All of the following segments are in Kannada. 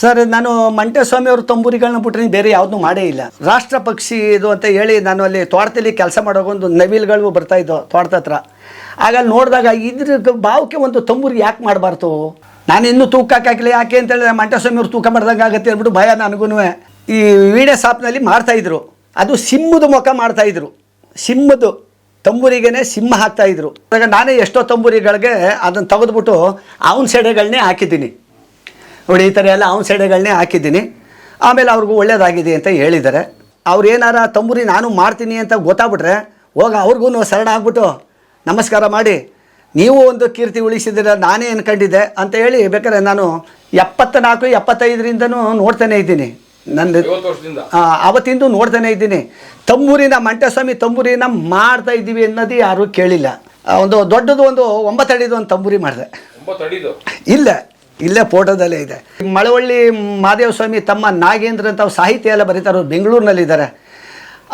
ಸರ್, ನಾನು ಮಂಟೇಸ್ವಾಮಿ ಅವರು ತಂಬೂರಿಗಳನ್ನ ಬಿಟ್ಟರೆ ಬೇರೆ ಯಾವುದೂ ಮಾಡೇ ಇಲ್ಲ. ರಾಷ್ಟ್ರ ಪಕ್ಷಿ ಇದು ಅಂತ ಹೇಳಿ ನಾನು ಅಲ್ಲಿ ತೋಟದಲ್ಲಿ ಕೆಲಸ ಮಾಡೋಗೊಂದು ನವಿಲ್ಗಳು ಬರ್ತಾ ಇದ್ದವು ತೋಟದ ಹತ್ರ. ಆಗ ನೋಡಿದಾಗ ಇದ್ರ ಭಾವಕ್ಕೆ ಒಂದು ತಂಬೂರಿ ಯಾಕೆ ಮಾಡಬಾರ್ದು? ನಾನು ಇನ್ನೂ ತೂಕ ಹಾಕಿಲ್ಲ ಯಾಕೆ ಅಂತ ಹೇಳಿದ್ರೆ ಮಂಟೇಸ್ವಾಮಿ ಅವರು ತೂಕ ಮಾಡ್ದಂಗೆ ಆಗುತ್ತೆ ಅಂದ್ಬಿಟ್ಟು ಭಯ ನನಗೂ ಈ ವೀಡಿಯೋ ಶಾಪ್ನಲ್ಲಿ ಮಾಡ್ತಾಯಿದ್ರು ಅದು ಸಿಂಹದ ಮುಖ ಮಾಡ್ತಾಯಿದ್ರು ಸಿಂಹದ್ದು ತಂಬೂರಿಗೇನೆ ಸಿಂಹ ಹಾಕ್ತಾಯಿದ್ರು ಆಗ ನಾನೇ ಎಷ್ಟೋ ತಂಬೂರಿಗಳಿಗೆ ಅದನ್ನು ತೆಗೆದ್ಬಿಟ್ಟು ಅವನ ಸೆಡೆಗಳನ್ನೇ ಹಾಕಿದ್ದೀನಿ. ನೋಡಿ ಈ ಥರ ಎಲ್ಲ ಅವನ ಸೆಡೆಗಳನ್ನೇ ಹಾಕಿದ್ದೀನಿ. ಆಮೇಲೆ ಅವ್ರಿಗೂ ಒಳ್ಳೇದಾಗಿದೆ ಅಂತ ಹೇಳಿದ್ದಾರೆ. ಅವ್ರು ಏನಾರ ತಂಬೂರಿ ನಾನು ಮಾಡ್ತೀನಿ ಅಂತ ಗೊತ್ತಾಗ್ಬಿಟ್ರೆ ಹೋಗ ಅವ್ರಿಗೂ ಶರಣ ಆಗ್ಬಿಟ್ಟು ನಮಸ್ಕಾರ ಮಾಡಿ ನೀವು ಒಂದು ಕೀರ್ತಿ ಉಳಿಸಿದಿರ ನಾನೇ ಅನ್ಕೊಂಡಿದ್ದೆ ಅಂತ ಹೇಳಿ ಬೇಕಾದ್ರೆ ನಾನು ಎಪ್ಪತ್ತ ನಾಲ್ಕು ಎಪ್ಪತ್ತೈದರಿಂದನೂ ನೋಡ್ತಾನೆ ಇದ್ದೀನಿ. ನನ್ನ ಅವತ್ತಿಂದು ನೋಡ್ತಾನೆ ಇದ್ದೀನಿ. ತಂಬೂರಿನ ಮಂಟಸ್ವಾಮಿ ತಂಬೂರಿನ ಮಾಡ್ತಾ ಇದ್ದೀವಿ ಅನ್ನೋದು ಯಾರೂ ಕೇಳಿಲ್ಲ. ಒಂದು ದೊಡ್ಡದು ಒಂದು ಒಂಬತ್ತಡಿದು ಒಂದು ತಂಬೂರಿ ಮಾಡಿದೆ. ಇಲ್ಲ. ಇಲ್ಲೇ ಫೋಟೋದಲ್ಲೇ ಇದೆ. ಮಳವಳ್ಳಿ ಮಹಾದೇವ ಸ್ವಾಮಿ ತಮ್ಮ ನಾಗೇಂದ್ರ ಅಂತ ಸಾಹಿತ್ಯ ಎಲ್ಲ ಬರೀತಾರೆ ಬೆಂಗಳೂರಿನಲ್ಲಿದ್ದಾರೆ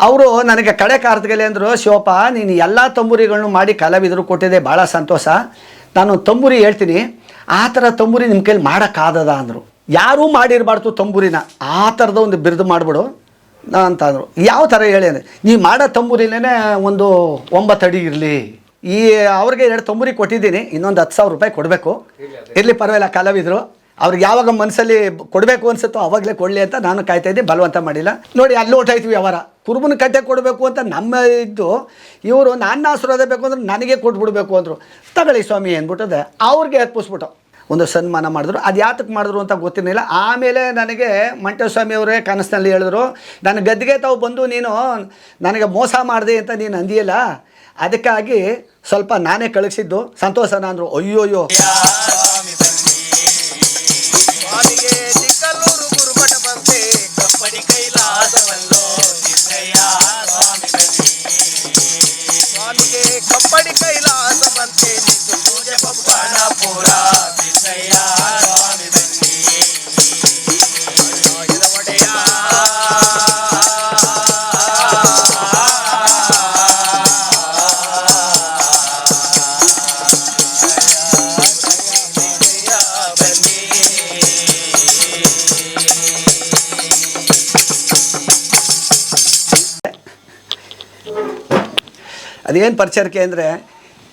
ಅವರು ನನಗೆ ಕಡೆ ಕಾರ್ತಿಕಲೆ ಅಂದರು, ಶಿವಪ್ಪ, ನೀನು ಎಲ್ಲ ತಂಬೂರಿಗಳನ್ನು ಮಾಡಿ ಕಲಾವಿದರು ಕೊಟ್ಟಿದೆ, ಭಾಳ ಸಂತೋಷ. ನಾನು ತಂಬೂರಿ ಹೇಳ್ತೀನಿ, ಆ ಥರ ತಂಬೂರಿ ನಿಮ್ಮ ಕೈಲಿ ಮಾಡೋಕ್ಕಾದದ ಅಂದರು. ಯಾರೂ ಮಾಡಿರಬಾರ್ದು ತಂಬೂರಿನ, ಆ ಥರದ ಒಂದು ಬಿರುದು ಮಾಡಿಬಿಡು ಅಂತ ಅಂದರು. ಯಾವ ಥರ ಹೇಳಿ ಅಂದರೆ ನೀವು ಮಾಡೋ ತಂಬೂರಿನೇ ಒಂದು ಒಂಬತ್ತು ಅಡಿ ಇರಲಿ. ಈ, ಅವ್ರಿಗೆ ಎರಡು ತೊಂಬುರಿ ಕೊಟ್ಟಿದ್ದೀನಿ, ಇನ್ನೊಂದು ಹತ್ತು ಸಾವಿರ ರೂಪಾಯಿ ಕೊಡಬೇಕು. ಇರಲಿ ಪರವಾಗಿಲ್ಲ, ಕಲಾವಿದರು. ಅವ್ರಿಗೆ ಯಾವಾಗ ಮನಸ್ಸಲ್ಲಿ ಕೊಡಬೇಕು ಅನ್ಸುತ್ತೋ ಅವಾಗಲೇ ಕೊಡಲಿ ಅಂತ ನಾನು ಕಾಯ್ತಾ ಇದ್ದೆ ಬಲವಂತ ಮಾಡಿಲ್ಲ. ನೋಡಿ, ಅಲ್ಲಿ ಹೊರ್ಟಾಯ್ತು ಅವರ ಕುರುಬನ ಕಟ್ಟೆ ಕೊಡಬೇಕು ಅಂತ ನಮ್ಮ ಇದ್ದು ಇವರು ನನ್ನ ಆಶೀರ್ವಾದ ಬೇಕು ಅಂದ್ರೆ ನನಗೆ ಕೊಟ್ಬಿಡ್ಬೇಕು ಅಂದರು. ತಗೊಳ್ಳಿ ಸ್ವಾಮಿ ಅಂದ್ಬಿಟ್ಟದೆ, ಅವ್ರಿಗೆ ಅರ್ಪಿಸ್ಬಿಟ್ಟು. ಒಂದು ಸನ್ಮಾನ ಮಾಡಿದ್ರು. ಅದು ಯಾತಕ್ಕೆ ಮಾಡಿದ್ರು ಅಂತ ಗೊತ್ತಿರಲಿಲ್ಲ. ಆಮೇಲೆ ನನಗೆ ಮಂಟಸ್ವಾಮಿ ಅವರೇ ಕನಸಿನಲ್ಲಿ ಹೇಳಿದ್ರು, ನನ್ನ ಗದ್ದಿಗೆ ತಾವು ಬಂದು ನೀನು ನನಗೆ ಮೋಸ ಮಾಡಿದೆ ಅಂತ ನೀನು ಅಂದಿಯಲ್ಲ, ಅದಕ್ಕಾಗಿ ಸ್ವಲ್ಪ ನಾನೇ ಕಳಿಸಿದ್ದು ಸಂತೋಷನ ಅಂದರು ಅಯ್ಯೋಯ್ಯೋ. ಕೈಲಾಸವಲ್ಲೋ. ಅದೇನು ಪರಿಚಯಕ್ಕೆ ಅಂದರೆ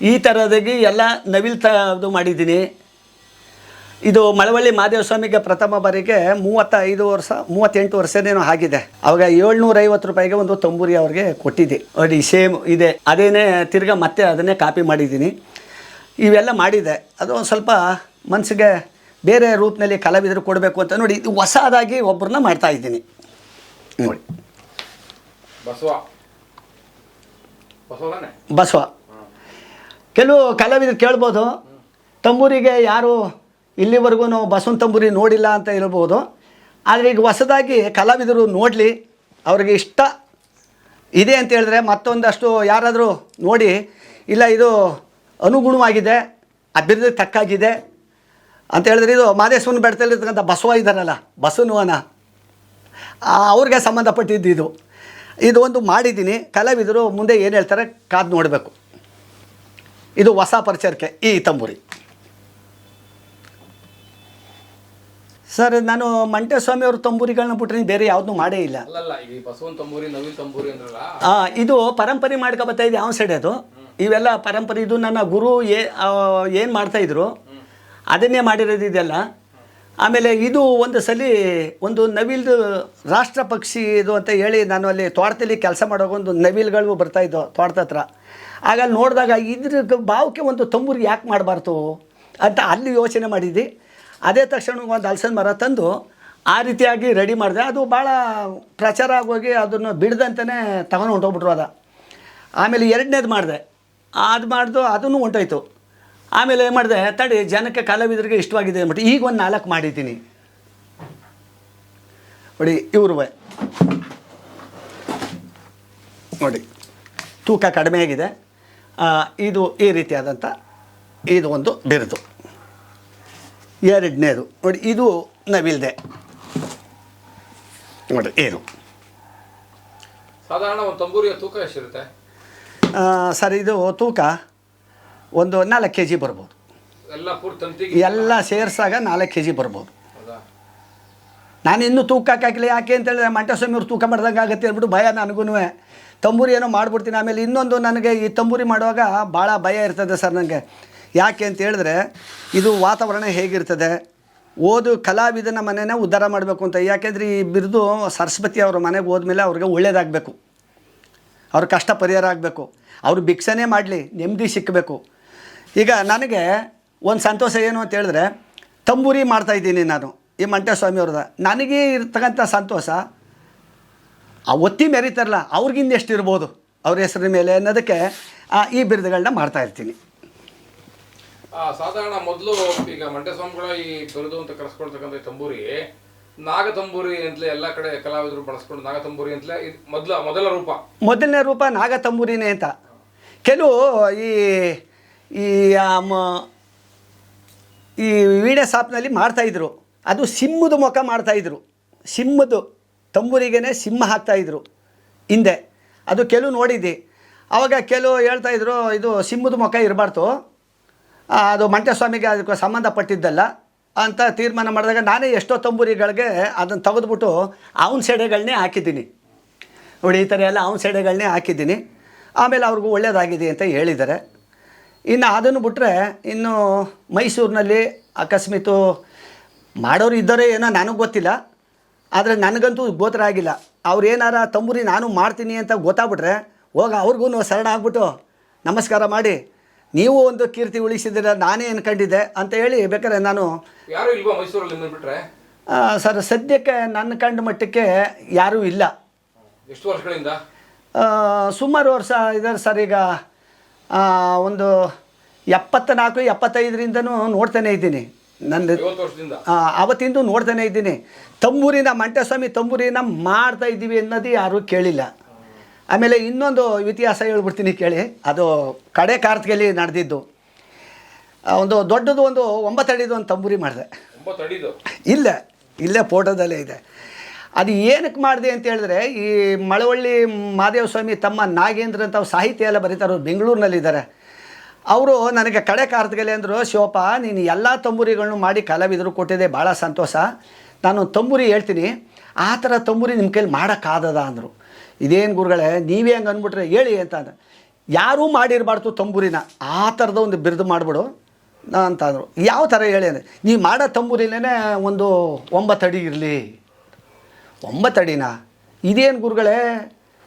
ಈ ಥರದಾಗಿ ಎಲ್ಲ ನವಿಲ್ ಮಾಡಿದ್ದೀನಿ. ಇದು ಮಳವಳ್ಳಿ ಮಹಾದೇವ ಸ್ವಾಮಿಗೆ ಪ್ರಥಮ ಬಾರಿಗೆ ಮೂವತ್ತೈದು ವರ್ಷ, ಮೂವತ್ತೆಂಟು ವರ್ಷನೇನೋ ಆಗಿದೆ. ಅವಾಗ ಏಳ್ನೂರೈವತ್ತು ರೂಪಾಯಿಗೆ ಒಂದು ತಂಬೂರಿ ಅವ್ರಿಗೆ ಕೊಟ್ಟಿದ್ದೆ. ಅಡಿ ಸೇಮ್ ಇದೆ. ಅದೇನೇ ತಿರ್ಗಾ ಮತ್ತೆ ಅದನ್ನೇ ಕಾಪಿ ಮಾಡಿದ್ದೀನಿ. ಇವೆಲ್ಲ ಮಾಡಿದೆ. ಅದು ಒಂದು ಸ್ವಲ್ಪ ಮನಸ್ಸಿಗೆ ಬೇರೆ ರೂಪದಲ್ಲಿ ಕಲಾವಿದರು ಕೊಡಬೇಕು ಅಂತ ನೋಡಿ, ಇದು ಹೊಸದಾಗಿ ಒಬ್ಬರನ್ನ ಮಾಡ್ತಾ ಇದ್ದೀನಿ. ನೋಡಿ. ಬಸವ. ಬಸವ. ಕೆಲವು ಕಲಾವಿದರು ಕೇಳ್ಬೋದು. ತಂಬೂರಿಗೆ ಯಾರು ಇಲ್ಲಿವರೆಗೂ ಬಸವನ ತಂಬೂರಿ ನೋಡಿಲ್ಲ ಅಂತ ಹೇಳ್ಬೋದು. ಆದರೆ ಈಗ ಹೊಸದಾಗಿ ಕಲಾವಿದರು ನೋಡಲಿ ಅವ್ರಿಗೆ ಇಷ್ಟ ಇದೆ ಅಂತ ಹೇಳಿದ್ರೆ ಮತ್ತೊಂದಷ್ಟು ಯಾರಾದರೂ ನೋಡಿ ಇಲ್ಲ ಇದು ಅನುಗುಣವಾಗಿದೆ ಅಭಿವೃದ್ಧಿ ತಕ್ಕಾಗಿದೆ ಅಂತ ಹೇಳಿದ್ರೆ ಇದು ಮಾದೇಶ್ವರನ ಬೆಟ್ಟದಲ್ಲಿರ್ತಕ್ಕಂಥ ಬಸವ ಇದ್ದಾರಲ್ಲ ಬಸವನವನ. ಆ, ಅವ್ರಿಗೆ ಸಂಬಂಧಪಟ್ಟಿದ್ದು ಇದು. ಇದು ಒಂದು ಮಾಡಿದ್ದೀನಿ. ಕಲಾವಿದರು ಮುಂದೆ ಏನು ಹೇಳ್ತಾರೆ? ಕಾದು ನೋಡಬೇಕು. ಇದು ಹೊಸ ಪರಿಚಯಕ್ಕೆ ಈ ತಂಬೂರಿ. ಸರ್ ನಾನು ಮಂಟೇಸ್ವಾಮಿ ಅವರು ತಂಬೂರಿಗಳನ್ನ ಬಿಟ್ಟರೆ ಬೇರೆ ಯಾವುದೂ ಮಾಡೇ ಇಲ್ಲ. ಹಾಂ ಇದು ಪರಂಪರೆ ಮಾಡ್ಕೊಬತ್ತಾ ಇದೆ ಯಾವ ಸೈಡ್ ಅದು? ಇವೆಲ್ಲ ಪರಂಪರೆ ಇದು ನನ್ನ ಗುರು ಏನು ಮಾಡ್ತಾಯಿದ್ರು ಅದನ್ನೇ ಮಾಡಿರೋದು ಇದೆಲ್ಲ. ಆಮೇಲೆ ಇದು ಒಂದು ಸಲ ಒಂದು ನವಿಲ್ದು ರಾಷ್ಟ್ರ ಪಕ್ಷಿ ಇದು ಅಂತ ಹೇಳಿ ನಾನು ಅಲ್ಲಿ ತೋಟದಲ್ಲಿ ಕೆಲಸ ಮಾಡೋಗೊಂದು ನವಿಲ್ಗಳು ಬರ್ತಾ ಇದ್ದವು ತೋಟದ ಹತ್ರ. ಆಗ ಅಲ್ಲಿ ನೋಡಿದಾಗ ಇದ್ರ ಭಾವಕ್ಕೆ ಒಂದು ತಂಬೂರಿ ಯಾಕೆ ಮಾಡಬಾರ್ದು ಅಂತ ಅಲ್ಲಿ ಯೋಚನೆ ಮಾಡಿದ್ವಿ. ಅದೇ ತಕ್ಷಣ ಒಂದು ಹಲಸಿನ ಮರ ತಂದು ಆ ರೀತಿಯಾಗಿ ರೆಡಿ ಮಾಡಿದೆ. ಅದು ಭಾಳ ಪ್ರಚಾರ ಆಗೋಗಿ ಅದನ್ನು ಬಿಡ್ದಂತಲೇ ತಗೊಂಡು ಹೊಂಟೋಗ್ಬಿಟ್ರು ಅದ. ಆಮೇಲೆ ಎರಡನೇದು ಮಾಡಿದೆ. ಅದು ಮಾಡಿದು ಅದನ್ನು ಹೊಂಟೋಯ್ತು ಆಮೇಲೆ ಏನು ಮಾಡಿದೆ? ತಡಿ ಜನಕ್ಕೆ ಕಲಾವಿದರಿಗೆ ಇಷ್ಟವಾಗಿದೆ ಅಂದ್ಬಿಟ್ಟು ಈಗ ಒಂದು ನಾಲ್ಕು ಮಾಡಿದ್ದೀನಿ. ನೋಡಿ ಇವ್ರು ನೋಡಿ ತೂಕ ಕಡಿಮೆ ಆಗಿದೆ. ಇದು ಈ ರೀತಿಯಾದಂಥ ಇದು ಒಂದು ಬಿರುದು. ಎರಡನೇದು. ನೋಡಿ ಇದು ನವಿಲ್ದೆ. ನೋಡಿ ಏನು? ಸಾಧಾರಣ ಒಂದು ತಂಬೂರಿಯ ತೂಕ ಎಷ್ಟಿರುತ್ತೆ? ಸರ್ ಇದು ತೂಕ ಒಂದು ನಾಲ್ಕು ಕೆ ಜಿ ಬರ್ಬೋದು. ಎಲ್ಲ ಸೇರಿಸಾಗ ನಾಲ್ಕು ಕೆ ಜಿ ಬರ್ಬೋದು. ನಾನು ಇನ್ನೂ ತೂಕ ಹಾಕಿಲ್ಲ ಯಾಕೆ ಅಂತ ಹೇಳಿದ್ರೆ ಮಂಟಸ್ವಾಮಿ ಅವ್ರು ತೂಕ ಮಾಡ್ದಂಗೆ ಆಗುತ್ತೆ ಅಂದ್ಬಿಟ್ಟು ಭಯ ನನಗೂ ತಂಬೂರಿ ಏನೋ ಮಾಡಿಬಿಡ್ತೀನಿ ಆಮೇಲೆ ಇನ್ನೊಂದು ನನಗೆ ಈ ತಂಬೂರಿ ಮಾಡುವಾಗ ಭಾಳ ಭಯ ಇರ್ತದೆ ಸರ್ ನನಗೆ ಯಾಕೆ ಅಂತ ಹೇಳಿದ್ರೆ ಇದು ವಾತಾವರಣ ಹೇಗಿರ್ತದೆ? ಓದು ಕಲಾವಿದನ ಮನೆನ ಉದ್ಧಾರ ಮಾಡಬೇಕು ಅಂತ. ಯಾಕೆಂದರೆ ಈ ಬಿರುದು ಸರಸ್ವತಿ ಅವ್ರ ಮನೆಗೆ ಹೋದ್ಮೇಲೆ ಅವ್ರಿಗೆ ಒಳ್ಳೇದಾಗಬೇಕು. ಅವ್ರ ಕಷ್ಟ ಪರಿಹಾರ ಆಗಬೇಕು. ಅವರು ಭಿಕ್ಷನೇ ಮಾಡಲಿ ನೆಮ್ಮದಿ ಸಿಕ್ಕಬೇಕು ಈಗ ನನಗೆ ಒಂದು ಸಂತೋಷ ಏನು ಅಂತ ಹೇಳಿದ್ರೆ ತಂಬೂರಿ ಮಾಡ್ತಾಯಿದ್ದೀನಿ ನಾನು ಈ ಮಂಟಸ್ವಾಮಿ ಅವ್ರದ. ನನಗೆ ಇರ್ತಕ್ಕಂಥ ಸಂತೋಷ ಆ ಒತ್ತಿ ಮೆರೀತಾರಲ್ಲ ಅವ್ರಿಗಿಂದ ಎಷ್ಟು ಇರ್ಬೋದು? ಅವ್ರ ಹೆಸರಿನ ಮೇಲೆ ಅನ್ನೋದಕ್ಕೆ ಆ, ಈ ಬಿರುದುಗಳನ್ನ ಮಾಡ್ತಾ ಇರ್ತೀನಿ. ಸಾಧಾರಣ ಮೊದಲು ಈಗ ಮಂಟಸ್ವಾಮಿಗಳ ಈ ಬಿರುದು ಅಂತ ಕರೆಸ್ಕೊಳ್ತಕ್ಕಂಥ ತಂಬೂರಿ ನಾಗತಂಬೂರಿ ಅಂತಲೇ ಎಲ್ಲ ಕಡೆ ಕಲಾವಿದರು ಬಳಸ್ಕೊಂಡು ನಾಗತಂಬೂರಿ ಅಂತಲೇ ಮೊದಲ ಮೊದಲ ರೂಪ. ಮೊದಲನೇ ರೂಪ ನಾಗತಂಬೂರಿನೇ ಅಂತ. ಕೆಲವು ಈ ಈ ಈ ವೀಣೆ ಸಾಪ್ನಲ್ಲಿ ಮಾಡ್ತಾಯಿದ್ರು ಅದು ಸಿಂಹದ ಮುಖ ಮಾಡ್ತಾಯಿದ್ರು ಸಿಂಹದ್ದು ತಂಬೂರಿಗೇ ಸಿಂಹ ಹಾಕ್ತಾಯಿದ್ರು ಹಿಂದೆ. ಅದು ಕೆಲವು ನೋಡಿದ್ದೆ. ಆವಾಗ ಕೆಲವು ಹೇಳ್ತಾಯಿದ್ರು ಇದು ಸಿಂಹದ ಮುಖ ಇರಬಾರ್ದು. ಅದು ಮಂಟಸ್ವಾಮಿಗೆ ಅದಕ್ಕೆ ಸಂಬಂಧಪಟ್ಟಿದ್ದಲ್ಲ. ಅಂತ ತೀರ್ಮಾನ ಮಾಡಿದಾಗ ನಾನೇ ಎಷ್ಟೋ ತಂಬೂರಿಗಳಿಗೆ ಅದನ್ನು ತೆಗೆದುಬಿಟ್ಟು ಅವನ ಸೆಡೆಗಳನ್ನೇ ಹಾಕಿದ್ದೀನಿ. ನೋಡಿ, ಈ ಥರ ಎಲ್ಲ ಅವನ ಸೆಡೆಗಳನ್ನೇ ಹಾಕಿದ್ದೀನಿ. ಆಮೇಲೆ ಅವ್ರಿಗೂ ಒಳ್ಳೆಯದಾಗಿದೆ ಅಂತ ಹೇಳಿದ್ದಾರೆ. ಇನ್ನು ಅದನ್ನು ಬಿಟ್ಟರೆ ಇನ್ನು ಮೈಸೂರಿನಲ್ಲಿ ಅಕಸ್ಮಿತು ಮಾಡೋರು ಇದ್ದಾರೆ ಏನೋ ನನಗೆ ಗೊತ್ತಿಲ್ಲ. ಆದರೆ ನನಗಂತೂ ಗೋತ್ರ ಆಗಿಲ್ಲ ಅವ್ರು ಏನಾರ ತಂಬೂರಿ ನಾನು ಮಾಡ್ತೀನಿ ಅಂತ ಗೊತ್ತಾಗ್ಬಿಟ್ರೆ ಹೋಗ ಅವ್ರಿಗೂ ಶರಣ ಆಗ್ಬಿಟ್ಟು ನಮಸ್ಕಾರ ಮಾಡಿ ನೀವು ಒಂದು ಕೀರ್ತಿ ಉಳಿಸಿದ್ರೆ ನಾನೇ ಅನ್ಕೊಂಡಿದ್ದೆ ಅಂತ ಹೇಳಿ ಬೇಕಾದ್ರೆ ನಾನು ಸರ್ ಸದ್ಯಕ್ಕೆ ನನ್ನ ಕಂಡ ಮಟ್ಟಕ್ಕೆ ಯಾರೂ ಇಲ್ಲ. ಎಷ್ಟು ವರ್ಷಗಳಿಂದ? ಸುಮಾರು ವರ್ಷ ಇದ್ದಾರೆ ಸರ್ ಈಗ. ಒಂದು ಎಪ್ಪತ್ತ ನಾಲ್ಕು ಎಪ್ಪತ್ತೈದರಿಂದನೂ ನೋಡ್ತಾನೆ ಇದ್ದೀನಿ. ನನ್ನ ಐವತ್ತು ವರ್ಷದಿಂದ? ಆ, ಅವತ್ತಿಂದು ನೋಡ್ತಾನೆ ಇದ್ದೀನಿ. ತಂಬೂರಿನ ಮಂಟಸ್ವಾಮಿ ತಂಬೂರಿನ ಮಾಡ್ತಾ ಇದ್ದೀವಿ ಅನ್ನೋದು ಯಾರೂ ಕೇಳಿಲ್ಲ. ಆಮೇಲೆ ಇನ್ನೊಂದು ಇತಿಹಾಸ ಹೇಳ್ಬಿಡ್ತೀನಿ ಕೇಳಿ. ಅದು ಕಡೆ ಕಾರ್ತಿಗೆಯಲ್ಲಿ ನಡೆದಿದ್ದು. ಒಂದು ದೊಡ್ಡದು ಒಂದು ಒಂಬತ್ತಡಿದು ಒಂದು ತಂಬೂರಿ ಮಾಡಿದೆ. ಇಲ್ಲ ಇಲ್ಲೇ ಫೋಟೋದಲ್ಲೇ ಇದೆ. ಅದು ಏನಕ್ಕೆ ಮಾಡಿದೆ ಅಂತ ಹೇಳಿದ್ರೆ, ಈ ಮಳವಳ್ಳಿ ಮಾದೇವ ಸ್ವಾಮಿ ತಮ್ಮ ನಾಗೇಂದ್ರ ಅಂತ ಸಾಹಿತ್ಯ ಎಲ್ಲ ಬರೀತಾರೆ ಬೆಂಗಳೂರಿನಲ್ಲಿದ್ದಾರೆ. ಅವರು ನನಗೆ ಕಡೆ ಕಾರ್ತಿಗೆಲೆ ಅಂದರು, ಶಿವಪ್ಪ, ನೀನು ಎಲ್ಲ ತಂಬೂರಿಗಳನ್ನು ಮಾಡಿ ಕಲಾವಿದರು ಕೊಟ್ಟಿದೆ, ಭಾಳ ಸಂತೋಷ. ನಾನು ತಂಬೂರಿ ಹೇಳ್ತೀನಿ, ಆ ಥರ ತಂಬೂರಿ ನಿಮ್ಮ ಕೈಲಿ ಮಾಡೋಕ್ಕಾದದ ಅಂದರು. ಇದೇನು ಗುರುಗಳೇ, ನೀವೇ ಹಂಗೆ ಅಂದ್ಬಿಟ್ರೆ ಹೇಳಿ ಅಂತ ಅಂದ್ರೆ. ಯಾರೂ ಮಾಡಿರಬಾರ್ದು ತಂಬೂರಿನ, ಆ ಥರದ ಒಂದು ಬಿರುದು ಮಾಡಿಬಿಡು ಅಂತಂದರು ಯಾವ ಥರ ಹೇಳಿ ಅಂದರೆ ನೀವು ಮಾಡೋ ತಂಬೂರಿಲೇ ಒಂದು ಒಂಬತ್ತು ಅಡಿ ಇರಲಿ. ಒಂಬತ್ತು ಅಡಿನಾ ಇದೇನು ಗುರುಗಳೇ,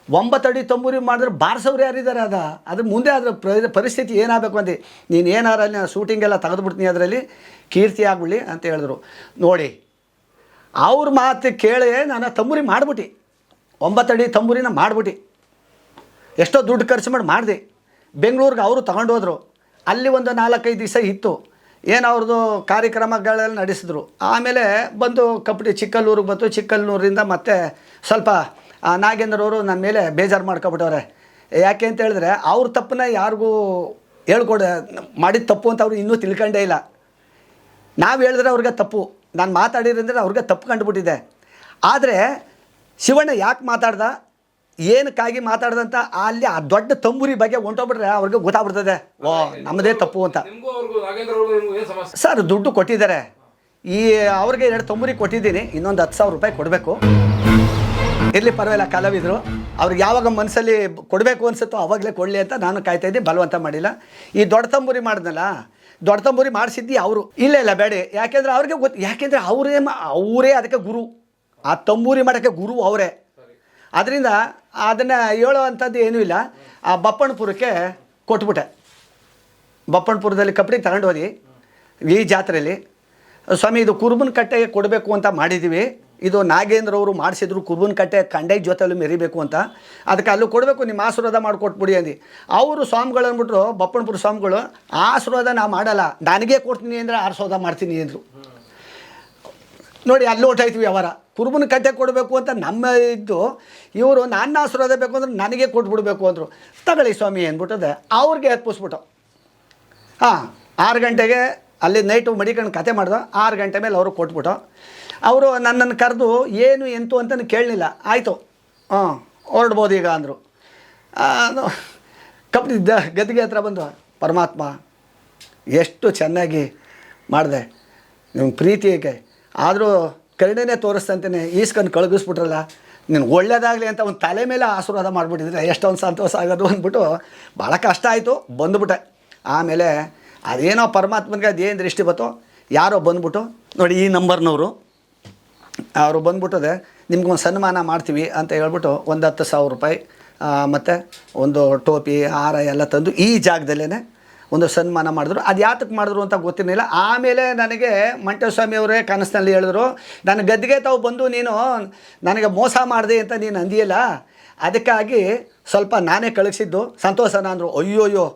ಒಂಬತ್ತಡಿ ತಂಬೂರಿ ಮಾಡಿದ್ರೆ ಬಾರಿಸೋರು ಯಾರಿದ್ದಾರೆ ಅದ? ಅದ್ರ ಮುಂದೆ ಅದರ ಪರಿಸ್ಥಿತಿ ಏನಾಗಬೇಕು ಅಂತ ನೀನು ಏನಾರ ಅಲ್ಲಿ ಶೂಟಿಂಗೆಲ್ಲ ತೆಗೆದುಬಿಡ್ತೀನಿ ಅದರಲ್ಲಿ, ಕೀರ್ತಿ ಆಗ್ಬಿಡಿ ಅಂತ ಹೇಳಿದ್ರು. ನೋಡಿ, ಅವ್ರ ಮಾತು ಕೇಳಿ ನಾನು ತಂಬೂರಿ ಮಾಡಿಬಿಟ್ಟು. ಒಂಬತ್ತಡಿ ತಂಬೂರಿನ ಮಾಡಿಬಿಟ್ಟು. ಎಷ್ಟೋ ದುಡ್ಡು ಖರ್ಚು ಮಾಡಿ ಮಾಡಿದೆ. ಬೆಂಗಳೂರಿಗೆ ಅವರು ತಗೊಂಡೋದ್ರು ಅಲ್ಲಿ ಒಂದು ನಾಲ್ಕೈದು ದಿವಸ ಇತ್ತು. ಏನು ಅವ್ರದ್ದು ಕಾರ್ಯಕ್ರಮಗಳೆಲ್ಲ ನಡೆಸಿದ್ರು. ಆಮೇಲೆ ಬಂದು ಕಪಟಿ ಚಿಕ್ಕಲ್ಲೂರಿಗೆ ಬಂತು. ಚಿಕ್ಕಲ್ಲೂರಿಂದ ಮತ್ತೆ ಸ್ವಲ್ಪ ನಾಗೇಂದ್ರವರು ನನ್ನ ಮೇಲೆ ಬೇಜಾರು ಮಾಡ್ಕೊಬಿಟ್ಟವ್ರೆ. ಯಾಕೆ ಅಂತ ಹೇಳಿದ್ರೆ ಅವ್ರ ತಪ್ಪನ್ನ ಯಾರಿಗೂ ಹೇಳ್ಕೊಡ, ಮಾಡಿದ ತಪ್ಪು ಅಂತ ಅವ್ರು ಇನ್ನೂ ತಿಳ್ಕೊಂಡೇ ಇಲ್ಲ. ನಾವು ಹೇಳಿದ್ರೆ ಅವ್ರಿಗೆ ತಪ್ಪು. ನಾನು ಮಾತಾಡಿರಂದ್ರೆ ಅವ್ರಿಗೆ ತಪ್ಪು ಕಂಡುಬಿಟ್ಟಿದೆ ಆದರೆ ಶಿವಣ್ಣ ಯಾಕೆ ಮಾತಾಡ್ದ? ಏನಕ್ಕಾಗಿ ಮಾತಾಡ್ದಂತ ಅಲ್ಲಿ ಆ ದೊಡ್ಡ ತಂಬೂರಿ ಬಗ್ಗೆ ಹೊಂಟೋಗ್ಬಿಟ್ರೆ ಅವ್ರಿಗೆ ಗೊತ್ತಾಗ್ಬಿಡ್ತದೆ. ಓ ನಮ್ಮದೇ ತಪ್ಪು ಅಂತ. ಸರ್ ದುಡ್ಡು ಕೊಟ್ಟಿದ್ದಾರೆ. ಈ ಅವ್ರಿಗೆ ಎರಡು ತಂಬೂರಿ ಕೊಟ್ಟಿದ್ದೀನಿ. ಇನ್ನೊಂದು ಹತ್ತು ಸಾವಿರ ರೂಪಾಯಿ ಕೊಡಬೇಕು. ಇರಲಿ ಪರವಾಗಿಲ್ಲ ಕಲಾವಿದರು. ಅವ್ರಿಗೆ ಯಾವಾಗ ಮನಸ್ಸಲ್ಲಿ ಕೊಡಬೇಕು ಅನ್ಸುತ್ತೋ ಅವಾಗಲೇ ಕೊಡಲಿ ಅಂತ ನಾನು ಕಾಯ್ತಾ ಇದ್ದೀನಿ ಬಲವಂತ ಮಾಡಿಲ್ಲ. ಈ ದೊಡ್ಡ ತಂಬೂರಿ ಮಾಡಿದ್ನಲ್ಲ ದೊಡ್ಡ ತಂಬೂರಿ ಮಾಡಿಸಿದ್ದಿ ಅವರು. ಇಲ್ಲ ಇಲ್ಲ ಬೇಡ. ಯಾಕೆಂದ್ರೆ ಅವ್ರಿಗೆ ಗೊತ್ತು ಯಾಕೆಂದರೆ ಅವರೇ ಅವರೇ ಅದಕ್ಕೆ ಗುರು. ಆ ತಂಬೂರಿ ಮಾಡೋಕ್ಕೆ ಗುರು ಅವರೇ. ಅದರಿಂದ ಅದನ್ನು ಹೇಳೋ ಅಂಥದ್ದು ಏನೂ ಇಲ್ಲ. ಆ ಬಪ್ಪಣ್ಪುರಕ್ಕೆ ಕೊಟ್ಬಿಟ್ಟೆ. ಬಪ್ಪಣ್ಪುರದಲ್ಲಿ ಕಪ್ಪಡಿ ತಗೊಂಡು ಹೋದಿ ಈ ಜಾತ್ರೆಯಲ್ಲಿ. ಸ್ವಾಮಿ, ಇದು ಕುರುಬನ ಕಟ್ಟೆಗೆ ಕೊಡಬೇಕು ಅಂತ ಮಾಡಿದ್ದೀವಿ. ಇದು ನಾಗೇಂದ್ರ ಅವರು ಮಾಡಿಸಿದ್ರು ಕುರುಬನ ಕಟ್ಟೆ ಕಂಡೈ ಜೊತೆಯಲ್ಲಿ ಮೆರಿಬೇಕು ಅಂತ. ಅದಕ್ಕೆ ಅಲ್ಲೂ ಕೊಡಬೇಕು, ನಿಮ್ಮ ಆಶೀರ್ವಾದ ಮಾಡಿಕೊಟ್ಬಿಡಿ ಅಂದು. ಅವರು ಸ್ವಾಮಿಗಳು ಅಂದ್ಬಿಟ್ರು ಬಪ್ಪಣ್ಪುರ ಸ್ವಾಮಿಗಳು, ಆಶೀರ್ವಾದ ನಾ ಮಾಡಲ್ಲ. ನನಗೆ ಕೊಡ್ತೀನಿ ಅಂದರೆ ಆಶೀರ್ವಾದ ಮಾಡ್ತೀನಿ ಅಂದರು. ನೋಡಿ ಅಲ್ಲಿ ಹೊರ್ಟೋಯ್ತು ವ್ಯವಹಾರ. ಕುರುಬನ ಕಟ್ಟೆ ಕೊಡಬೇಕು ಅಂತ ನಮ್ಮ ಇದ್ದು, ಇವರು ನನ್ನ ಆಶೀರ್ವಾದ ಬೇಕು ಅಂದ್ರೆ ನನಗೆ ಕೊಟ್ಬಿಡ್ಬೇಕು ಅಂದರು. ತಗೊಳ್ಳಿ ಸ್ವಾಮಿ ಅಂದ್ಬಿಟ್ಟದೆ, ಅವ್ರಿಗೆ ಹತ್ಪಿಸ್ಬಿಟ್ಟು ಹಾಂ, ಆರು ಗಂಟೆಗೆ ಅಲ್ಲಿ ನೈಟು ಮಡಿಕೊಂಡು ಕತೆ ಮಾಡ್ದೆ, ಆರು ಗಂಟೆ ಮೇಲೆ ಅವರು ಕೊಟ್ಬಿಟ್ಟು ಅವರು ನನ್ನನ್ನು ಕರೆದು, ಏನು, ಎಂತು ಅಂತ ಕೇಳಲಿಲ್ಲ. ಆಯಿತು, ಹಾಂ, ಹೊರಡ್ಬೋದು ಈಗ ಅಂದರು. ಕಪ್ಪಿ ದ, ಗದ್ದಿಗೆ ಹತ್ರ ಬಂದು, ಪರಮಾತ್ಮ, ಎಷ್ಟು ಚೆನ್ನಾಗಿ ಮಾಡಿದೆ. ನಿಮ್ಮ ಪ್ರೀತಿಗೆ ಆದರೂ ಕರುಣೆನೇ ತೋರಿಸ್ತಂತೇನೆ ಈಸ್ಕೊಂಡು ಕಳಗಿಸ್ಬಿಟ್ರಲ್ಲ, ನೀನು ಒಳ್ಳೇದಾಗಲಿ ಅಂತ ಒಂದು ತಲೆ ಮೇಲೆ ಆಶೀರ್ವಾದ ಮಾಡಿಬಿಟ್ಟಿದ್ರೆ ಎಷ್ಟೊಂದು ಸಂತೋಷ ಆಗೋದು ಅಂದ್ಬಿಟ್ಟು ಭಾಳ ಕಷ್ಟ ಆಯಿತು, ಬಂದುಬಿಟ್ಟೆ. ಆಮೇಲೆ ಅದೇನೋ ಪರಮಾತ್ಮನಿಗೆ ಅದೇನು ದೃಷ್ಟಿ ಬತ್ತೋ ಯಾರೋ ಬಂದ್ಬಿಟ್ಟು, ನೋಡಿ ಈ ನಂಬರ್ನವರು, ಅವರು ಬಂದ್ಬಿಟ್ಟದೆ, ನಿಮ್ಗೊಂದು ಸನ್ಮಾನ ಮಾಡ್ತೀವಿ ಅಂತ ಹೇಳ್ಬಿಟ್ಟು ಒಂದು ಹತ್ತು ಸಾವಿರ ರೂಪಾಯಿ ಮತ್ತು ಒಂದು ಟೋಪಿ, ಹಾರ ಎಲ್ಲ ತಂದು ಈ ಜಾಗದಲ್ಲೇ ಒಂದು ಸನ್ಮಾನ ಮಾಡಿದ್ರು. ಅದು ಯಾತಕ್ಕೆ ಮಾಡಿದ್ರು ಅಂತ ಗೊತ್ತಿರಲಿಲ್ಲ. ಆಮೇಲೆ ನನಗೆ ಮಂಟೇಸ್ವಾಮಿ ಅವರೇ ಕನಸಿನಲ್ಲಿ ಹೇಳಿದ್ರು, ನನ್ನ ಗದ್ದಿಗೆ ತಾವು ಬಂದು ನೀನು ನನಗೆ ಮೋಸ ಮಾಡಿದೆ ಅಂತ ನೀನು ಅಂದಿಯಲ್ಲ, ಅದಕ್ಕಾಗಿ ಸ್ವಲ್ಪ ನಾನೇ ಕಳಿಸಿದ್ದು, ಸಂತೋಷನ ಅಂದರು. ಅಯ್ಯೋಯ್ಯೋ ಅಯ್ಯೋ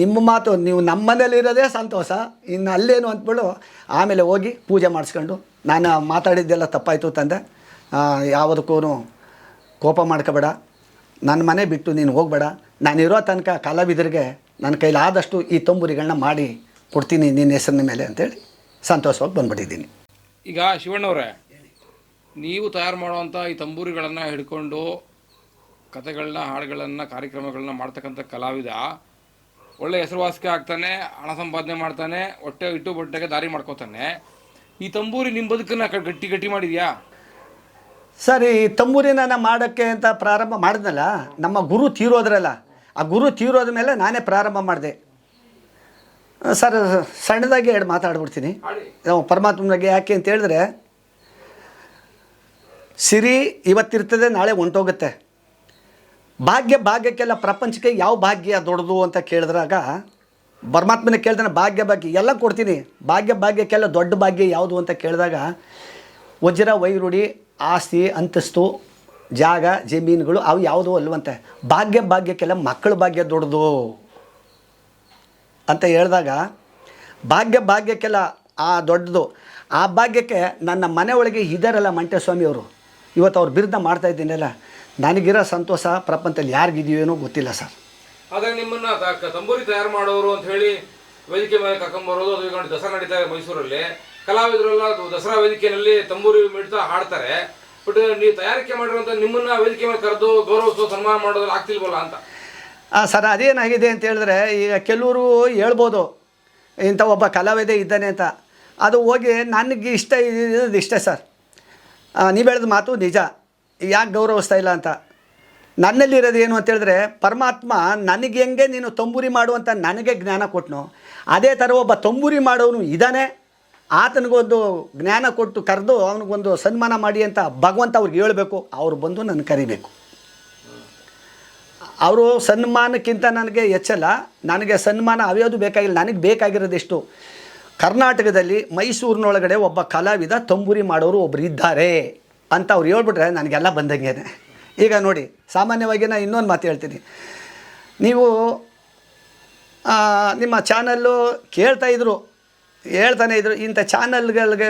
ನಿಮ್ಮ ಮಾತು, ನೀವು ನಮ್ಮ ಮನೇಲಿ ಇರೋದೇ ಸಂತೋಷ. ಇನ್ನು ಅಲ್ಲೇನು ಅಂದ್ಬಿಟ್ಟು ಆಮೇಲೆ ಹೋಗಿ ಪೂಜೆ ಮಾಡಿಸ್ಕೊಂಡು. ನಾನು ಮಾತಾಡಿದ್ದೆಲ್ಲ ತಪ್ಪಾಯಿತು ತಂದೆ. ಯಾವುದಕ್ಕೂ ಕೋಪ ಮಾಡ್ಕೋಬೇಡ. ನನ್ನ ಮನೆ ಬಿಟ್ಟು ನೀನು ಹೋಗಬೇಡ. ನಾನಿರೋ ತನಕ ಕಲಾವಿದರಿಗೆ ನನ್ನ ಕೈಲಾದಷ್ಟು ಈ ತಂಬೂರಿಗಳನ್ನ ಮಾಡಿ ಕೊಡ್ತೀನಿ ನಿನ್ನ ಹೆಸರಿನ ಮೇಲೆ ಅಂತೇಳಿ ಸಂತೋಷವಾಗಿ ಬಂದ್ಬಿಟ್ಟಿದ್ದೀನಿ. ಈಗ ಶಿವಣ್ಣವ್ರೆ ನೀವು ತಯಾರು ಮಾಡುವಂಥ ಈ ತಂಬೂರಿಗಳನ್ನು ಹಿಡ್ಕೊಂಡು ಕಥೆಗಳನ್ನ ಹಾಡುಗಳನ್ನು ಕಾರ್ಯಕ್ರಮಗಳನ್ನ ಮಾಡ್ತಕ್ಕಂಥ ಕಲಾವಿದ ಒಳ್ಳೆ ಹೆಸರುವಾಸಿಗೆ ಆಗ್ತಾನೆ ಹಣ ಸಂಪಾದನೆ ಮಾಡ್ತಾನೆ ಹೊಟ್ಟೆ ಇಟ್ಟು ಬಟ್ಟೆಗೆ ದಾರಿ ಮಾಡ್ಕೋತಾನೆ. ಈ ತಂಬೂರಿ ನಿಮ್ಮ ಬದುಕನ್ನ ಗಟ್ಟಿ ಗಟ್ಟಿ ಮಾಡಿದ್ಯಾ? ಸರಿ ಈ ತಂಬೂರಿನ ಮಾಡೋಕ್ಕೆ ಅಂತ ಪ್ರಾರಂಭ ಮಾಡಿದ್ನಲ್ಲ ನಮ್ಮ ಗುರು ತೀರೋದ್ರಲ್ಲ ಆ ಗುರು ತೀರೋದ ಮೇಲೆ ನಾನೇ ಪ್ರಾರಂಭ ಮಾಡಿದೆ. ಸರ್ ಸಣ್ಣದಾಗಿ ಎರಡು ಮಾತಾಡ್ಬಿಡ್ತೀನಿ. ನಾವು ಪರಮಾತ್ಮನ ಬಗ್ಗೆ ಯಾಕೆ ಅಂತ ಹೇಳಿದ್ರೆ ಸಿರಿ ಇವತ್ತಿರ್ತದೆ ನಾಳೆ ಹೊಂಟೋಗುತ್ತೆ. ಭಾಗ್ಯ ಭಾಗ್ಯಕ್ಕೆಲ್ಲ ಪ್ರಪಂಚಕ್ಕೆ ಯಾವ ಭಾಗ್ಯ ದೊಡ್ಡದು ಅಂತ ಕೇಳಿದ್ರಾಗ ಪರಮಾತ್ಮನ ಕೇಳ್ತಾನೆ ಭಾಗ್ಯ ಭಾಗ್ಯ ಎಲ್ಲ ಕೊಡ್ತೀನಿ. ಭಾಗ್ಯ ಭಾಗ್ಯಕ್ಕೆಲ್ಲ ದೊಡ್ಡ ಭಾಗ್ಯ ಯಾವುದು ಅಂತ ಕೇಳಿದಾಗ ವಜ್ರ ವೈರುಡಿ ಆಸ್ತಿ ಅಂತಸ್ತು ಜಾಗ, ಜಮೀನುಗಳು ಅವು ಯಾವುದೋ ಅಲ್ವಂತೆ ಭಾಗ್ಯ ಭಾಗ್ಯಕ್ಕೆಲ್ಲ ಮಕ್ಕಳ ಭಾಗ್ಯ ದೊಡ್ಡದು. ಅಂತ ಹೇಳಿದಾಗ, ಭಾಗ್ಯ ಭಾಗ್ಯಕ್ಕೆಲ್ಲ ಆ ದೊಡ್ಡದು. ಆ ಭಾಗ್ಯಕ್ಕೆ ನನ್ನ ಮನೆ ಒಳಗೆ ಇದ್ದಾರಲ್ಲ ಮಂಟೇಸ್ವಾಮಿ ಅವರು ಇವತ್ತು ಅವ್ರು ಬಿರುದ್ಧ ಮಾಡ್ತಾ ಇದ್ದೀನಲ್ಲ. ನನಗಿರೋ ಸಂತೋಷ ಪ್ರಪಂಚದಲ್ಲಿ ಯಾರಿಗಿದೆಯೇನೋ ಗೊತ್ತಿಲ್ಲ ಸರ್. ಹಾಗಾಗಿ ನಿಮ್ಮನ್ನ ತಂಬೂರಿ ತಯಾರು ಮಾಡೋರು ಅಂತ ಹೇಳಿ ವೇದಿಕೆ ಮೇಲೆ ಕರ್ಕೊಂಬರೋದು ಅದು ದಸರಾ ನಡೀತಾ ಇದೆ ಮೈಸೂರಲ್ಲಿ. ಕಲಾವಿದರೆಲ್ಲ ದಸರಾ ವೇದಿಕೆಯಲ್ಲಿ ತಂಬೂರಿ ಮಿಡ್ತಾ ಹಾಡ್ತಾರೆ. ಬಟ್ ನೀವು ತಯಾರಿಕೆ ಮಾಡಿರುವಂಥ ನಿಮ್ಮನ್ನ ವೇದಿಕೆ ಮೇಲೆ ಕರೆದು ಗೌರವಿಸೋ ಸನ್ಮಾನ ಮಾಡೋದ್ರಲ್ಲಿ ಆಗ್ತಿಲ್ವಲ್ಲ ಅಂತ. ಸರ್, ಅದೇನಾಗಿದೆ ಅಂತ ಹೇಳಿದ್ರೆ, ಈಗ ಕೆಲವರು ಹೇಳ್ಬೋದು, ಇಂಥ ಒಬ್ಬ ಕಲಾವಿದ ಇದ್ದಾನೆ ಅಂತ. ಅದು ಹೋಗಿ ನನಗೆ ಇಷ್ಟ ಇಷ್ಟೇ ಸರ್. ನೀವು ಹೇಳಿದ ಮಾತು ನಿಜ. ಯಾಕೆ ಗೌರವಿಸ್ತಾ ಇಲ್ಲ ಅಂತ. ನನ್ನಲ್ಲಿರೋದು ಏನು ಅಂತ ಹೇಳಿದ್ರೆ, ಪರಮಾತ್ಮ ನನಗೆ ಹೆಂಗೆ ನೀನು ತಂಬೂರಿ ಮಾಡುವಂತ ನನಗೆ ಜ್ಞಾನ ಕೊಟ್ಟನು ಅದೇ ಥರ ಒಬ್ಬ ತಂಬೂರಿ ಮಾಡೋನು ಇದ್ದಾನೆ ಆತನಿಗೊಂದು ಜ್ಞಾನ ಕೊಟ್ಟು ಕರೆದು ಅವನಿಗೊಂದು ಸನ್ಮಾನ ಮಾಡಿ ಅಂತ ಭಗವಂತ ಅವ್ರಿಗೆ ಹೇಳಬೇಕು, ಅವ್ರು ಬಂದು ನನ್ನ ಕರಿಬೇಕು. ಅವರು ಸನ್ಮಾನಕ್ಕಿಂತ ನನಗೆ ಹೆಚ್ಚಲ್ಲ ನನಗೆ ಸನ್ಮಾನ ಅವ್ಯಾವುದು ಬೇಕಾಗಿಲ್ಲ, ನನಗೆ ಬೇಕಾಗಿರೋದೆಷ್ಟು ಕರ್ನಾಟಕದಲ್ಲಿ ಮೈಸೂರಿನೊಳಗಡೆ ಒಬ್ಬ ಕಲಾವಿದ ತಂಬೂರಿ ಮಾಡೋರು ಒಬ್ಬರು ಇದ್ದಾರೆ ಅಂತ ಅವ್ರು ಹೇಳ್ಬಿಟ್ರೆ ನನಗೆಲ್ಲ ಬಂದಂಗೇನೆ. ಈಗ ನೋಡಿ, ಸಾಮಾನ್ಯವಾಗಿ ನಾನು ಇನ್ನೊಂದು ಮಾತು ಹೇಳ್ತೀನಿ. ನೀವು ನಿಮ್ಮ ಚಾನಲ್ಲು ಕೇಳ್ತಾ ಇದ್ರು ಹೇಳ್ತಾನೆ ಇದ್ರು, ಇಂಥ ಚಾನಲ್ಗಳಿಗೆ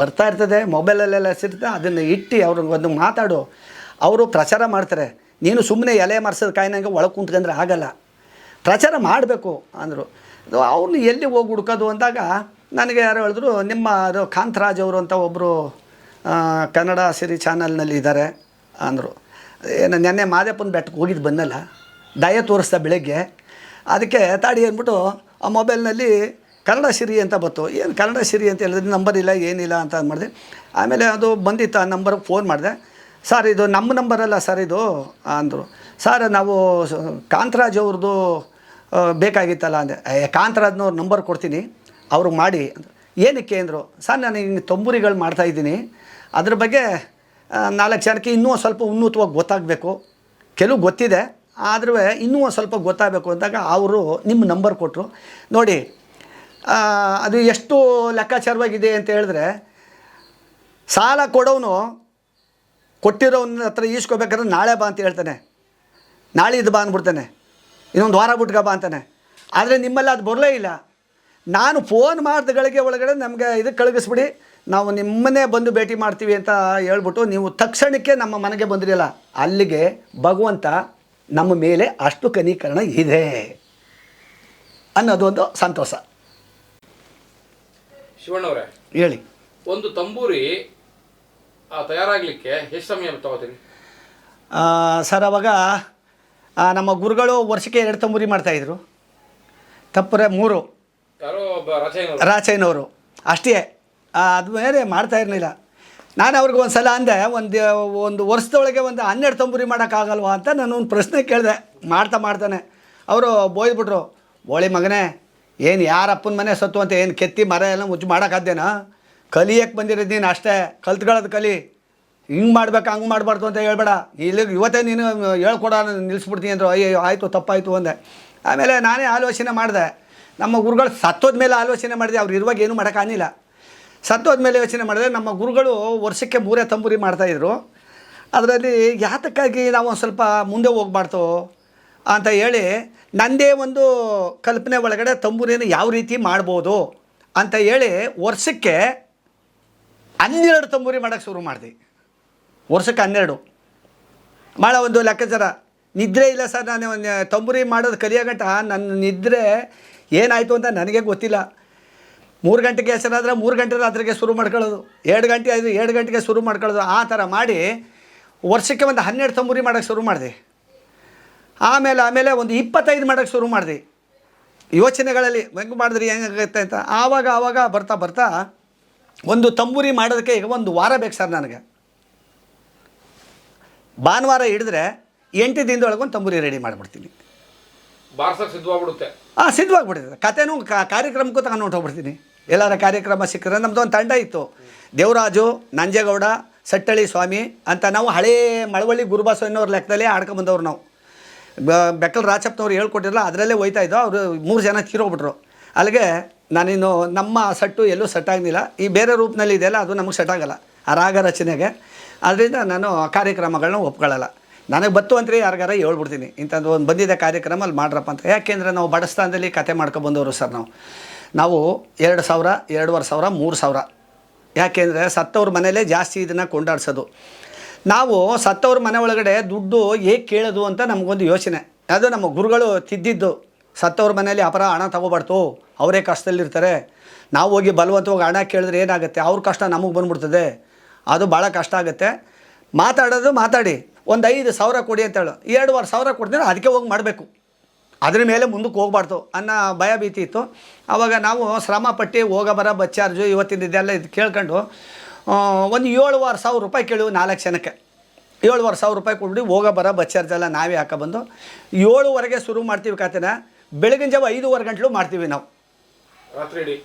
ಬರ್ತಾ ಇರ್ತದೆ, ಮೊಬೈಲಲ್ಲೆಲ್ಲ ಸಿರ್ತದೆ ಅದನ್ನು ಇಟ್ಟು ಅವ್ರಿಗೆ ಒಂದು ಮಾತಾಡು. ಅವರು ಪ್ರಚಾರ ಮಾಡ್ತಾರೆ. ನೀನು ಸುಮ್ಮನೆ ಎಲೆ ಮರ್ಸದ ಕಾಯಿನಂಗೆ ಒಳಗೆ ಕುಂತ್ಕೊಂಡ್ರೆ ಆಗಲ್ಲ. ಪ್ರಚಾರ ಮಾಡಬೇಕು ಅಂದರು. ಅವ್ರನ್ನ ಎಲ್ಲಿ ಹೋಗಿ ಹುಡ್ಕೋದು ಅಂದಾಗ, ನನಗೆ ಯಾರು ಹೇಳಿದ್ರು, ನಿಮ್ಮ ಅದು ಕಾಂತರಾಜ್ ಅವರು ಅಂತ ಒಬ್ಬರು ಕನ್ನಡ ಸಿರಿ ಚಾನಲ್ನಲ್ಲಿ ಇದ್ದಾರೆ ಅಂದರು. ಏನು, ನೆನ್ನೆ ಮಾದೇಪ್ಪನ ಬೆಟ್ಟಕ್ಕೆ ಹೋಗಿದ್ದು ಬಂದಲ್ಲ, ದಯ ತೋರಿಸ್ದ ಬೆಳಗ್ಗೆ. ಅದಕ್ಕೆ ತಾಡಿ ಅಂದ್ಬಿಟ್ಟು, ಆ ಮೊಬೈಲ್ನಲ್ಲಿ ಕನ್ನಡ ಸಿರಿ ಅಂತ ಬಂತು. ಏನು ಕನ್ನಡ ಸಿರಿ ಅಂತ ಹೇಳಿದ್ರೆ ನಂಬರ್ ಇಲ್ಲ, ಏನಿಲ್ಲ ಅಂತ ಮಾಡಿದೆ. ಆಮೇಲೆ ಅದು ಬಂದಿತ್ತು, ಆ ನಂಬರ್ಗೆ ಫೋನ್ ಮಾಡಿದೆ. ಸರ್ ಇದು ನಮ್ಮ ನಂಬರ್ ಅಲ್ಲ ಸರ್ ಇದು? ಅಂದರು. ಸರ್ ನಾವು ಕಾಂತರಾಜ್ ಅವ್ರದ್ದು ಬೇಕಾಗಿತ್ತಲ್ಲ ಅಂದೆ. ಕಾಂತರಾಜ್ನವ್ರ ನಂಬರ್ ಕೊಡ್ತೀನಿ, ಅವ್ರಿಗೆ ಮಾಡಿ. ಏನಕ್ಕೆ? ಅಂದರು. ಸರ್ ನಾನು ಹಿಂಗೆ ತಂಬೂರಿಗಳು ಮಾಡ್ತಾಯಿದ್ದೀನಿ ಅದ್ರ ಬಗ್ಗೆ ನಾಲ್ಕು ಜನಕ್ಕೆ ಇನ್ನೂ ಸ್ವಲ್ಪ ಉನ್ನತವಾಗಿ ಗೊತ್ತಾಗಬೇಕು. ಕೆಲವು ಗೊತ್ತಿದೆ ಆದ್ರೂ ಇನ್ನೂ ಸ್ವಲ್ಪ ಗೊತ್ತಾಗಬೇಕು ಅಂದಾಗ ಅವರು ನಿಮ್ಮ ನಂಬರ್ ಕೊಟ್ಟರು ನೋಡಿ ಅದು ಎಷ್ಟು ಲೆಕ್ಕಾಚಾರವಾಗಿದೆ ಅಂತ ಹೇಳಿದ್ರೆ, ಸಾಲ ಕೊಡೋನು ಕೊಟ್ಟಿರೋನ ಹತ್ರ ಈಸ್ಕೋಬೇಕಾದ್ರೆ ನಾಳೆ ಬಾ ಅಂತ ಹೇಳ್ತಾನೆ. ನಾಳೆ ಇದು ಬಾ ಅಂದ್ಬಿಡ್ತಾನೆ. ಇನ್ನೊಂದು ವಾರ ಬಿಟ್ಕ ಬಾ ಅಂತಾನೆ. ಆದರೆ ನಿಮ್ಮಲ್ಲಿ ಅದು ಬರಲೇ ಇಲ್ಲ. ನಾನು ಫೋನ್ ಮಾಡಿದಗಳಿಗೆ ಒಳಗಡೆ ನಮಗೆ ಇದು ಕಳುಗಿಸ್ಬಿಡಿ ನಾವು ನಿಮ್ಮನ್ನೇ ಬಂದು ಭೇಟಿ ಮಾಡ್ತೀವಿ ಅಂತ ಹೇಳ್ಬಿಟ್ಟು ನೀವು ತಕ್ಷಣಕ್ಕೆ ನಮ್ಮ ಮನೆಗೆ ಬಂದಿರಲ್ಲ, ಅಲ್ಲಿಗೆ ಭಗವಂತ ನಮ್ಮ ಮೇಲೆ ಅಷ್ಟು ಕನೀಕರಣ ಇದೆ ಅನ್ನೋದೊಂದು ಸಂತೋಷ. ಶಿವಣ್ಣವ್ರೆ ಹೇಳಿ. ಒಂದು ತಂಬೂರಿ ತಯಾರಾಗ್ಲಿಕ್ಕೆ ಎಷ್ಟು ಸಮಯ ತಗೋತೀರಿ? ಸರ್ ಅವಾಗ ನಮ್ಮ ಗುರುಗಳು ವರ್ಷಕ್ಕೆ ಎರಡು ತಂಬೂರಿ ಮಾಡ್ತಾಯಿದ್ರು ತಪ್ಪರೆ ಮೂರು. ಯಾರೋ ಒಬ್ಬ ರಚನೆಯವರು ರಾಚಯ್ಯನವರು ಅಷ್ಟೇ. ಅದು ಬೇರೆ ಮಾಡ್ತಾ ಇರಲಿಲ್ಲ. ನಾನು ಅವ್ರಿಗೆ ಒಂದು ಸಲ ಅಂದೆ ಒಂದು ಒಂದು ವರ್ಷದೊಳಗೆ ಒಂದು ಹನ್ನೆರಡು ತಂಬೂರಿ ಮಾಡೋಕ್ಕಾಗಲ್ವಾ ಅಂತ ನಾನು ಒಂದು ಪ್ರಶ್ನೆ ಕೇಳಿದೆ. ಮಾಡ್ತಾ ಮಾಡ್ತಾನೆ. ಅವರು ಬೋಯ್ದ್ಬಿಟ್ರು ಬೋಳಿ ಮಗನೇ ಏನು ಯಾರಪ್ಪನ ಮನೆ ಸತ್ತು ಅಂತ ಏನು ಕೆತ್ತಿ ಮರ ಎಲ್ಲ ಮುಚ್ಚಿ ಮಾಡೋಕ್ಕಾದ್ದೇನಾ ಕಲಿಯಕ್ಕೆ ಬಂದಿರೋದು ನೀನು ಅಷ್ಟೇ, ಕಲ್ತ್ಕೊಳ್ಳೋದು ಕಲಿ. ಹಿಂಗೆ ಮಾಡ್ಬೇಕು, ಹಂಗೆ ಮಾಡಬಾರ್ದು ಅಂತ ಹೇಳ್ಬೇಡ. ಇಲ್ಲಿ ಇವತ್ತೇ ನೀನು ಹೇಳ್ಕೊಡ ನಿಲ್ಲಿಸ್ಬಿಡ್ತೀನಿ ಅಂದರು ಅಯ್ಯೋ ಆಯಿತು, ತಪ್ಪಾಯಿತು ಅಂದೆ. ಆಮೇಲೆ ನಾನೇ ಆಲೋಚನೆ ಮಾಡಿದೆ. ನಮ್ಮ ಗುರುಗಳು ಸತ್ತೋದ ಮೇಲೆ ಆಲೋಚನೆ ಮಾಡಿದೆ, ಅವ್ರು ಇರುವಾಗ ಏನೂ ಮಾಡೋಕ್ಕಾಗಿಲ್ಲ ಸತ್ತೋದ ಮೇಲೆ ಯೋಚನೆ ಮಾಡಿದ್ರೆ ನಮ್ಮ ಗುರುಗಳು ವರ್ಷಕ್ಕೆ ಮೂರೇ ತಂಬೂರಿ ಮಾಡ್ತಾಯಿದ್ರು ಅದರಲ್ಲಿ ಯಾತಕ್ಕಾಗಿ ನಾವು ಸ್ವಲ್ಪ ಮುಂದೆ ಹೋಗ್ಬಾರ್ದು? ಅಂತ ಹೇಳಿ ನನ್ನದೇ ಒಂದು ಕಲ್ಪನೆ ಒಳಗಡೆ ತಂಬೂರಿನ ಯಾವ ರೀತಿ ಮಾಡ್ಬೋದು ಅಂತ ಹೇಳಿ ವರ್ಷಕ್ಕೆ ಹನ್ನೆರಡು ತಂಬೂರಿ ಮಾಡೋಕ್ಕೆ ಶುರು ಮಾಡಿದೆ. ವರ್ಷಕ್ಕೆ ಹನ್ನೆರಡು. ಭಾಳ ಒಂದು ಲೆಕ್ಕಾಚಾರ. ನಿದ್ರೆ ಇಲ್ಲ ಸರ್, ನಾನು ತಂಬೂರಿ ಮಾಡೋದು ಕಲಿಯೋ ಗಂಟ. ನನ್ನ ನಿದ್ರೆ ಏನಾಯಿತು ಅಂತ ನನಗೆ ಗೊತ್ತಿಲ್ಲ. ಮೂರು ಗಂಟೆಗೆ ಹೆಸರಾದ್ರೆ ಮೂರು ಗಂಟೆ ರಾತ್ರಿಗೆ ಶುರು ಮಾಡ್ಕೊಳ್ಳೋದು. ಎರಡು ಗಂಟೆ ಆಯಿತು ಎರಡು ಗಂಟೆಗೆ ಶುರು ಮಾಡ್ಕೊಳ್ಳೋದು. ಆ ಥರ ಮಾಡಿ ವರ್ಷಕ್ಕೆ ಒಂದು ಹನ್ನೆರಡು ತಂಬೂರಿ ಮಾಡೋಕ್ಕೆ ಶುರು ಮಾಡಿದೆ. ಆಮೇಲೆ ಆಮೇಲೆ ಒಂದು ಇಪ್ಪತ್ತೈದು ಮಾಡೋಕ್ಕೆ ಶುರು ಮಾಡಿದೆ. ಯೋಚನೆಗಳಲ್ಲಿ ಹೆಂಗೆ ಮಾಡಿದ್ರಿ ಹೆಂಗಾಗುತ್ತೆ ಅಂತ. ಆವಾಗ ಆವಾಗ ಬರ್ತಾ ಬರ್ತಾ ಒಂದು ತಂಬೂರಿ ಮಾಡೋದಕ್ಕೆ ಈಗ ಒಂದು ವಾರ ಬೇಕು ಸರ್ ನನಗೆ. ಭಾನುವಾರ ಹಿಡಿದ್ರೆ ಎಂಟು ದಿನದೊಳಗೆ ಒಂದು ತಂಬೂರಿ ರೆಡಿ ಮಾಡಿಬಿಡ್ತೀನಿ. ಬಾರ್ಸಕ್ಕೆ ಸಿದ್ಧವಾಗ್ಬಿಡುತ್ತೆ. ಹಾಂ ಸಿದ್ಧವಾಗಿಬಿಡುತ್ತೆ ಕತೆನೂ ಕ- ಕಾರ್ಯಕ್ರಮಕ್ಕೂ ತಗೊಂಡು ಹೊಂಟೋಗ್ಬಿಡ್ತೀನಿ ಎಲ್ಲರ ಕಾರ್ಯಕ್ರಮ ಸಿಕ್ಕರೆ ನಮ್ಮದು ಒಂದು ತಂಡ ಇತ್ತು. ದೇವರಾಜು ನಂಜೇಗೌಡ ಸಟ್ಟಳ್ಳಿ ಸ್ವಾಮಿ ಅಂತ ನಾವು ಹಳೇ ಮಳವಳ್ಳಿ ಗುರುಬಾಸು ಅನ್ನೋರ ಲೆಕ್ಕದಲ್ಲಿ ಆಡ್ಕೊಂಬಂದವ್ರು ನಾವು. ಬೆಕ್ಕಲ್ ರಾಚಪ್ಪನವ್ರು ಹೇಳ್ಕೊಟ್ಟಿರಲ್ಲ ಅದರಲ್ಲೇ ಹೋಯ್ತಾ ಇದ್ದೋ, ಅವರು ಮೂರು ಜನ ತೀರೋಗ್ಬಿಟ್ರು. ಅಲ್ಲಿಗೆ ನಾನಿನ್ನು ನಮ್ಮ ಸಟ್ಟು ಎಲ್ಲೂ ಸೆಟ್ ಆಗಲಿಲ್ಲ. ಈ ಬೇರೆ ರೂಪದಲ್ಲಿ ಇದೆಯಲ್ಲ, ಅದು ನಮಗೆ ಸೆಟ್ ಆಗಲ್ಲ, ಆ ರಾಗ ರಚನೆಗೆ. ಅದರಿಂದ ನಾನು ಕಾರ್ಯಕ್ರಮಗಳನ್ನ ಒಪ್ಕೊಳ್ಳಲ್ಲ. ನನಗೆ ಬತ್ತು ಅಂತ ಯಾರಿಗಾರ ಹೇಳ್ಬಿಡ್ತೀನಿ. ಇಂಥದ್ದು ಒಂದು ಬಂದಿದ್ದ ಕಾರ್ಯಕ್ರಮ ಅಲ್ಲಿ ಮಾಡ್ರಪ್ಪ ಅಂತ. ಯಾಕೆಂದರೆ ನಾವು ಬಡಸ್ಥಾನದಲ್ಲಿ ಕತೆ ಮಾಡ್ಕೊಬಂದವರು ಸರ್ ನಾವು. ನಾವು ಎರಡು ಸಾವಿರ, ಎರಡೂವರೆ ಸಾವಿರ, ಮೂರು ಸಾವಿರ. ಯಾಕೆಂದರೆ ಸತ್ತವ್ರ ಮನೇಲೇ ಜಾಸ್ತಿ ಇದನ್ನು ಕೊಂಡಾಡ್ಸೋದು. ನಾವು ಸತ್ತವ್ರ ಮನೆ ಒಳಗಡೆ ದುಡ್ಡು ಹೇಗೆ ಕೇಳೋದು ಅಂತ ನಮಗೊಂದು ಯೋಚನೆ. ಅದು ನಮ್ಮ ಗುರುಗಳು ತಿದ್ದಿದ್ದು. ಸತ್ತವ್ರ ಮನೆಯಲ್ಲಿ ಅಪರ ಹಣ ತಗೋಬಾರ್ದು. ಅವರೇ ಕಷ್ಟದಲ್ಲಿರ್ತಾರೆ. ನಾವು ಹೋಗಿ ಬಲವಂತವಾಗಿ ಹಣ ಕೇಳಿದ್ರೆ ಏನಾಗುತ್ತೆ? ಅವ್ರ ಕಷ್ಟ ನಮಗೆ ಬಂದ್ಬಿಡ್ತದೆ. ಅದು ಭಾಳ ಕಷ್ಟ ಆಗುತ್ತೆ. ಮಾತಾಡೋದು ಮಾತಾಡಿ. ಒಂದು ಐದು ಸಾವಿರ ಕೊಡಿ ಅಂತ ಹೇಳು. ಎರಡುವರೆ ಸಾವಿರ ಕೊಡ್ತೀನಿ ಅದಕ್ಕೆ ಹೋಗಿ ಮಾಡಬೇಕು. ಅದ್ರ ಮೇಲೆ ಮುಂದಕ್ಕೆ ಹೋಗ್ಬಾರ್ದು ಅನ್ನೋ ಭಯ ಭೀತಿ ಇತ್ತು. ಆವಾಗ ನಾವು ಶ್ರಮ ಪಟ್ಟು ಹೋಗ ಬರ ಬಸ್ ಚಾರ್ಜು ಇವತ್ತಿನ ಇದೆಲ್ಲ ಇದು ಕೇಳ್ಕೊಂಡು ಒಂದು ಏಳುವರೆ ಸಾವಿರ ರೂಪಾಯಿ ಕೇಳಿವು ನಾಲ್ಕು ಜನಕ್ಕೆ. ಏಳುವರೆ ಸಾವಿರ ರೂಪಾಯಿ ಕೊಡ್ಬಿಡಿ ಹೋಗ ಬರ ಬಸ್ ಚಾರ್ಜ್ ಎಲ್ಲ ನಾವೇ ಹಾಕೊಬಂದು ಏಳುವರೆಗೆ ಶುರು ಮಾಡ್ತೀವಿ ಖಾತೆನ ಬೆಳಗಿನ ಜಾವ ಐದೂವರೆ ಗಂಟಲು ಮಾಡ್ತೀವಿ ನಾವು.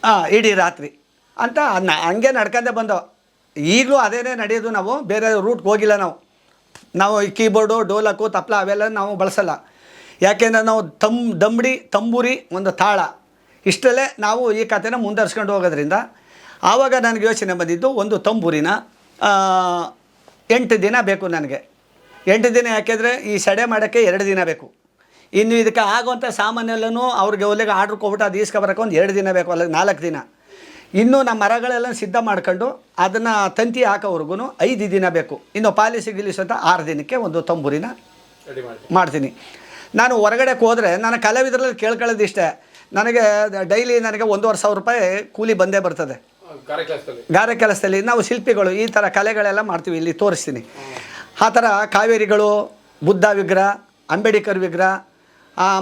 ಹಾಂ ಇಡೀ? ರಾತ್ರಿ. ಅಂತ ನ ಹಂಗೆ ನಡ್ಕೊಂಡೆ ಬಂದೋ. ಈಗಲೂ ಅದೇನೇ ನಡೆಯೋದು ನಾವು ಬೇರೆ ರೂಟ್ಗೆ ಹೋಗಿಲ್ಲ ನಾವು. ನಾವು ಈ ಕೀಬೋರ್ಡು ಡೋಲಕ್ಕು ತಪ್ಲ ಅವೆಲ್ಲ ನಾವು ಬಳಸಲ್ಲ. ಯಾಕೆಂದರೆ ನಾವು ತಮ್ ದಂಬಡಿ ತಂಬೂರಿ ಒಂದು ತಾಳ. ಇಷ್ಟರಲ್ಲೇ ನಾವು ಈ ಕಥೆನ ಮುಂದರ್ಸ್ಕೊಂಡು ಹೋಗೋದ್ರಿಂದ ಆವಾಗ ನನಗೆ ಯೋಚನೆ ಬಂದಿದ್ದು ಒಂದು ತಂಬೂರಿನ ಎಂಟು ದಿನ ಬೇಕು ನನಗೆ. ಎಂಟು ದಿನ ಯಾಕೆಂದರೆ ಈ ಸಡೆ ಮಾಡೋಕ್ಕೆ ಎರಡು ದಿನ ಬೇಕು. ಇನ್ನು ಇದಕ್ಕೆ ಆಗುವಂಥ ಸಾಮಾನೆಲ್ಲನೂ ಅವ್ರಿಗೆ ಒಲೆಗೆ ಆರ್ಡ್ರ್ ಕೊಟ್ಬಿಟ್ಟು ಅದು ಈಸ್ಕೊಬರಕ್ಕೆ ಒಂದು ಎರಡು ದಿನ ಬೇಕು ಅಲ್ಲಿಗೆ ನಾಲ್ಕು ದಿನ. ಇನ್ನು ನಮ್ಮ ಮರಗಳೆಲ್ಲ ಸಿದ್ಧ ಮಾಡ್ಕೊಂಡು ಅದನ್ನು ತಂತಿ ಹಾಕೋವರೆಗೂ ಐದು ದಿನ ಬೇಕು. ಇನ್ನು ಪಾಲಿಸಿ ಗಿಲಿಸು ಅಂತ ಆರು ದಿನಕ್ಕೆ ಒಂದು ತಂಬೂರಿನ ರೆಡಿ ಮಾಡ್ತೀನಿ. ನಾನು ಹೊರಗಡೆ ಹೋದರೆ ನನ್ನ ಕಲಾವಿದರಲ್ಲಿ ಕೇಳ್ಕೊಳ್ಳೋದು ಇಷ್ಟೇ ನನಗೆ ಡೈಲಿ ನನಗೆ ಒಂದೂವರೆ ಸಾವಿರ ರೂಪಾಯಿ ಕೂಲಿ ಬಂದೇ ಬರ್ತದೆ. ಗಾರೆ ಕೆಲಸದಲ್ಲಿ. ನಾವು ಶಿಲ್ಪಿಗಳು ಈ ಥರ ಕಲೆಗಳೆಲ್ಲ ಮಾಡ್ತೀವಿ ಇಲ್ಲಿ ತೋರಿಸ್ತೀನಿ. ಆ ಥರ ಕಾವೇರಿಗಳು, ಬುದ್ಧ ವಿಗ್ರಹ, ಅಂಬೇಡ್ಕರ್ ವಿಗ್ರಹ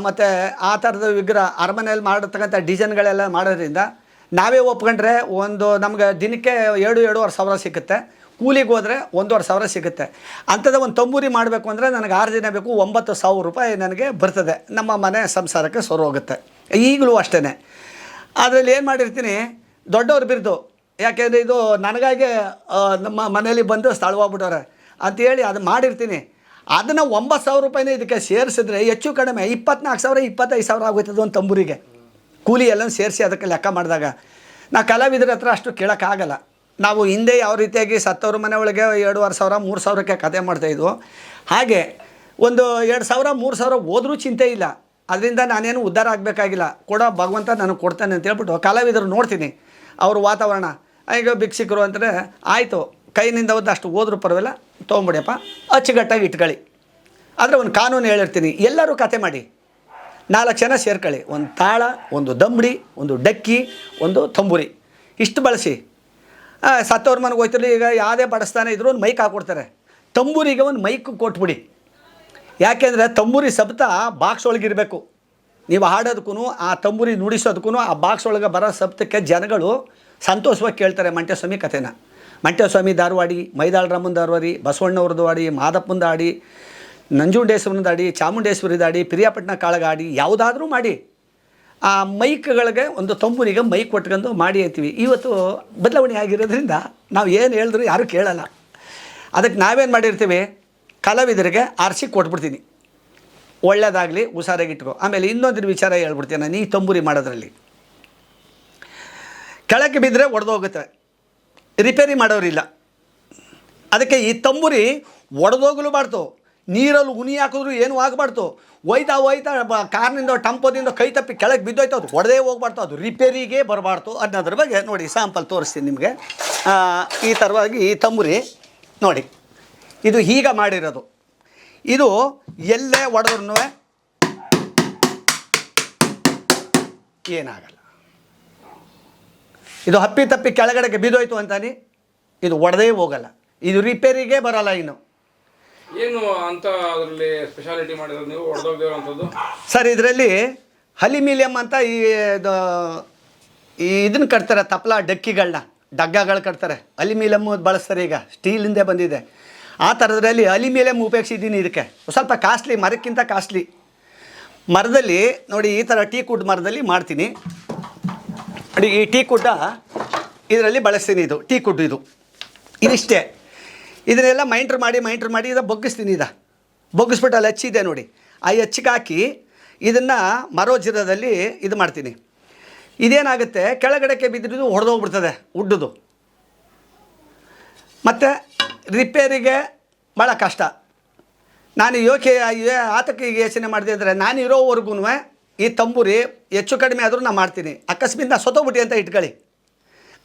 ಮತ್ತು ಆ ಥರದ ವಿಗ್ರಹ ಅರಮನೆಯಲ್ಲಿ ಮಾಡಿರ್ತಕ್ಕಂಥ ಡಿಸೈನ್ಗಳೆಲ್ಲ ಮಾಡೋದ್ರಿಂದ ನಾವೇ ಒಪ್ಕೊಂಡ್ರೆ ಒಂದು ನಮಗೆ ದಿನಕ್ಕೆ ಎರಡು, ಎರಡೂವರೆ ಸಾವಿರ ಸಿಗುತ್ತೆ. ಕೂಲಿಗೆ ಹೋದರೆ ಒಂದೂವರೆ ಸಾವಿರ ಸಿಗುತ್ತೆ. ಅಂಥದ್ದು ಒಂದು ತಂಬೂರಿ ಮಾಡಬೇಕು ಅಂದರೆ ನನಗೆ ಆರು ದಿನ ಬೇಕು, ಒಂಬತ್ತು ಸಾವಿರ ರೂಪಾಯಿ ನನಗೆ ಬರ್ತದೆ. ನಮ್ಮ ಮನೆ ಸಂಸಾರಕ್ಕೆ ಸೊರ ಹೋಗುತ್ತೆ ಈಗಲೂ ಅಷ್ಟೇ ಅದರಲ್ಲಿ ಏನು ಮಾಡಿರ್ತೀನಿ ದೊಡ್ಡವ್ರು ಬಿರ್ದು. ಯಾಕೆಂದರೆ ಇದು ನನಗಾಗಿ ನಮ್ಮ ಮನೇಲಿ ಬಂದು ಸ್ಥಳವಾಗ್ಬಿಟ್ಟವ್ರೆ. ಅಂತೇಳಿ ಅದು ಮಾಡಿರ್ತೀನಿ. ಅದನ್ನು ಒಂಬತ್ತು ಸಾವಿರ ರೂಪಾಯಿನೇ ಇದಕ್ಕೆ ಸೇರಿಸಿದ್ರೆ ಹೆಚ್ಚು ಕಡಿಮೆ ಇಪ್ಪತ್ನಾಲ್ಕು ಸಾವಿರ, ಇಪ್ಪತ್ತೈದು ಸಾವಿರ ಆಗೋಯ್ತದ ಒಂದು ತಂಬೂರಿಗೆ. ಕೂಲಿ ಎಲ್ಲ ಸೇರಿಸಿ ಅದಕ್ಕೆ ಲೆಕ್ಕ ಮಾಡಿದಾಗ. ನಾ ಕಲಾವಿದ್ರ ಹತ್ರ ಅಷ್ಟು ಕೇಳೋಕ್ಕಾಗಲ್ಲ. ನಾವು ಹಿಂದೆ ಯಾವ ರೀತಿಯಾಗಿ ಸತ್ತವ್ರ ಮನೆ ಒಳಗೆ ಎರಡೂವರೆ ಸಾವಿರ, ಮೂರು ಸಾವಿರಕ್ಕೆ ಕತೆ ಮಾಡ್ತಾಯಿದ್ವು ಹಾಗೆ ಒಂದು ಎರಡು ಸಾವಿರ, ಮೂರು ಸಾವಿರ ಹೋದರೂ ಚಿಂತೆ ಇಲ್ಲ. ಅದರಿಂದ ನಾನೇನು ಉದ್ಧಾರ ಆಗಬೇಕಾಗಿಲ್ಲ. ಕೊಡೋ ಭಗವಂತ ನನಗೆ ಕೊಡ್ತಾನೆ ಅಂತ ಹೇಳ್ಬಿಟ್ಟು ಕಲಾವಿದರು ನೋಡ್ತೀನಿ. ಅವ್ರ ವಾತಾವರಣ. ಈಗ ಭಿಕ್ಷಿಕರು ಅಂದರೆ ಆಯಿತು, ಕೈನಿಂದ ಒಂದು ಅಷ್ಟು ಹೋದ್ರೂ ಪರವಾಗಿಲ್ಲ, ತೊಗೊಂಬಿಡಿಯಪ್ಪ ಅಚ್ಚುಗಟ್ಟಾಗಿ ಇಟ್ಕೊಳ್ಳಿ. ಆದರೆ ಒಂದು ಕಾನೂನು ಹೇಳಿರ್ತೀನಿ, ಎಲ್ಲರೂ ಕತೆ ಮಾಡಿ. ನಾಲ್ಕು ಜನ ಸೇರ್ಕೊಳ್ಳಿ, ಒಂದು ತಾಳ, ಒಂದು ದಂಬಡಿ, ಒಂದು ಡಕ್ಕಿ, ಒಂದು ತಂಬೂರಿ. ಇಷ್ಟು ಬಳಸಿ. ಸತ್ತವ್ರ ಮನೆಗೆ ಹೋಯ್ತಿರಲಿ, ಈಗ ಯಾವುದೇ ಬಡಿಸ್ತಾನೆ ಇದ್ರೂ ಒಂದು ಮೈಕ್ ಹಾಕ್ಕೊಡ್ತಾರೆ ತಂಬೂರಿಗೆ ಒಂದು ಮೈಕ್ ಕೊಟ್ಬಿಡಿ. ಯಾಕೆಂದರೆ ತಂಬೂರಿ ಸಬ್ತ ಬಾಕ್ಸ್ ಒಳಗಿರಬೇಕು. ನೀವು ಹಾಡೋದಕ್ಕೂ ಆ ತಂಬೂರಿ ನುಡಿಸೋದಕ್ಕೂ ಆ ಬಾಕ್ಸ್ ಒಳಗೆ ಬರೋ ಸಪ್ತಕ್ಕೆ ಜನಗಳು ಸಂತೋಷವಾಗಿ ಕೇಳ್ತಾರೆ ಮಂಟ್ಯಸ್ವಾಮಿ ಕಥೆನ. ಮಂಟ್ಯಸ್ವಾಮಿ ಧಾರವಾಡಿ ಮೈದಾಳರಾಮನ್ ಧಾರವಾಡಿ, ಬಸವಣ್ಣವ್ರದ್ದು ಆಡಿ ಮಾದಪ್ಪಂದು ಆಡಿ ನಂಜುಂಡೇಶ್ವರನ ಆಡಿ ಚಾಮುಂಡೇಶ್ವರಿ ಆಡಿ ಪ್ರಿಯಾಪಟ್ಟಣ ಕಾಳಗಾಡಿ ಯಾವುದಾದ್ರೂ ಮಾಡಿ. ಆ ಮೈಕ್ಗಳಿಗೆ ಒಂದು ತಂಬೂರಿಗೆ ಮೈಕ್ ಕೊಟ್ಕೊಂಡು ಮಾಡಿ ಅಂತೀವಿ. ಇವತ್ತು ಬದಲಾವಣೆ ಆಗಿರೋದ್ರಿಂದ ನಾವು ಏನು ಹೇಳಿದ್ರು ಯಾರೂ ಕೇಳಲ್ಲ. ಅದಕ್ಕೆ ನಾವೇನು ಮಾಡಿರ್ತೀವಿ? ಕಲಾವಿದರಿಗೆ ಆರಿಸಿ ಕೊಟ್ಬಿಡ್ತೀನಿ. ಒಳ್ಳೇದಾಗಲಿ ಹುಷಾರಾಗಿಟ್ಕೋ ಆಮೇಲೆ ಇನ್ನೊಂದಿನ ವಿಚಾರ ಹೇಳ್ಬಿಡ್ತೀನಿ ನಾನು, ಈ ತಂಬೂರಿ ಮಾಡೋದ್ರಲ್ಲಿ. ಕೆಳಕ್ಕೆ ಬಿದ್ದರೆ ಒಡೆದೋಗುತ್ತೆ. ರಿಪೇರಿ ಮಾಡೋರಿಲ್ಲ. ಅದಕ್ಕೆ ಈ ತಂಬುರಿ ಒಡೆದೋಗಲು ಬಾರ್ದು. ನೀರಲ್ಲಿ ಉನಿ ಹಾಕಿದ್ರು ಏನೂ ಆಗಬಾರ್ದು. ಒಯ್ತಾ ಒಯ್ತಾ ಕಾರ್ನಿಂದ, ಟಂಪೋದಿಂದ ಕೈ ತಪ್ಪಿ ಕೆಳಗೆ ಬಿದ್ದೋಯ್ತು, ಅದು ಒಡೆದೇ ಹೋಗ್ಬಾರ್ದು. ಅದು ರಿಪೇರಿಗೆ ಬರಬಾರ್ದು ಅನ್ನೋದ್ರ ಬಗ್ಗೆ ನೋಡಿ ಸ್ಯಾಂಪಲ್ ತೋರಿಸ್ತೀನಿ ನಿಮಗೆ. ಈ ಥರವಾಗಿ ಈ ತಂಬುರಿ ನೋಡಿ. ಇದು ಹೀಗೆ ಮಾಡಿರೋದು. ಇದು ಎಲ್ಲೇ ಒಡೆದ್ರೂ ಏನಾಗಲ್ಲ. ಇದು ಹಪ್ಪಿ ತಪ್ಪಿ ಕೆಳಗಡೆಗೆ ಬಿದ್ದೋಯ್ತು ಅಂತಾನೆ ಇದು ಒಡೆದೇ ಹೋಗಲ್ಲ. ಇದು ರಿಪೇರಿಗೆ ಬರಲ್ಲ ಇನ್ನು. ಏನು ಅಂತ ಅದರಲ್ಲಿ ಸ್ಪೆಷಾಲಿಟಿ ಮಾಡಿರೋದು ನೀವು ಸರ್ ಇದರಲ್ಲಿ ಹಲಿಮಿಲಿಯಂ ಅಂತ ಈ ಇದನ್ನ ಕಟ್ತಾರೆ ತಪ್ಪಲ ಡಕ್ಕಿಗಳನ್ನ ಡಗ್ಗಗಳು ಕಟ್ತಾರೆ. ಅಲಿಮಿಲಮ್ಮು ಬಳಸ್ತಾರೆ ಈಗ ಸ್ಟೀಲಿಂದೇ ಬಂದಿದೆ. ಆ ಥರದ್ರಲ್ಲಿ ಮೇಲೆ ಉಪಯೋಗಿಸಿದ್ದೀನಿ ಇದಕ್ಕೆ. ಸ್ವಲ್ಪ ಕಾಸ್ಟ್ಲಿ ಮರಕ್ಕಿಂತ ಕಾಸ್ಟ್ಲಿ ಮರದಲ್ಲಿ, ನೋಡಿ ಈ ಥರ ಟೀ ಕುಡ್ ಮರದಲ್ಲಿ ಮಾಡ್ತೀನಿ. ನೋಡಿ ಈ ಟೀ ಕುಡ್ಡ ಇದರಲ್ಲಿ ಬಳಸ್ತೀನಿ ಇದು, ಟೀ ಕುಡ್ ಇದು. ಇದಿಷ್ಟೇ. ಇದನ್ನೆಲ್ಲ ಮೈಂಟ್ರ್ ಮಾಡಿ ಮೈಂಟ್ರ್ ಮಾಡಿ ಇದು ಬೊಗ್ಗಿಸ್ತೀನಿ ಇದ. ಬೊಗ್ಗಿಸ್ಬಿಟ್ಟು ಅಲ್ಲಿ ಹಚ್ಚಿದೆ ನೋಡಿ. ಆ ಹೆಚ್ಚಿಗೆ ಹಾಕಿ ಇದನ್ನು ಮರೋಜಿರದಲ್ಲಿ ಇದು ಮಾಡ್ತೀನಿ. ಇದೇನಾಗುತ್ತೆ? ಕೆಳಗಡೆಗೆ ಬಿದ್ದಿದ್ದು ಹೊಡೆದೋಗ್ಬಿಡ್ತದೆ, ಉಡ್ಡದು. ಮತ್ತು ರಿಪೇರಿಗೆ ಭಾಳ ಕಷ್ಟ. ನಾನು ಯೋಕೆ ಆತಕ್ಕೆ ಯೋಚನೆ ಮಾಡಿದೆ ಅಂದರೆ ನಾನು ಇರೋವರೆಗೂ ಈ ತಂಬೂರಿ ಹೆಚ್ಚು ಕಡಿಮೆ ಆದರೂ ನಾನು ಮಾಡ್ತೀನಿ. ಅಕಸ್ಮಿತ್ ನಾನು ಸೊತೋಗ್ಬಿಟ್ಟಿ ಅಂತ ಇಟ್ಕೊಳ್ಳಿ.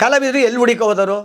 ಕಲಾವಿದರು ಎಲ್ಲಿ ಹುಡುಕೋ ಹೋದರು?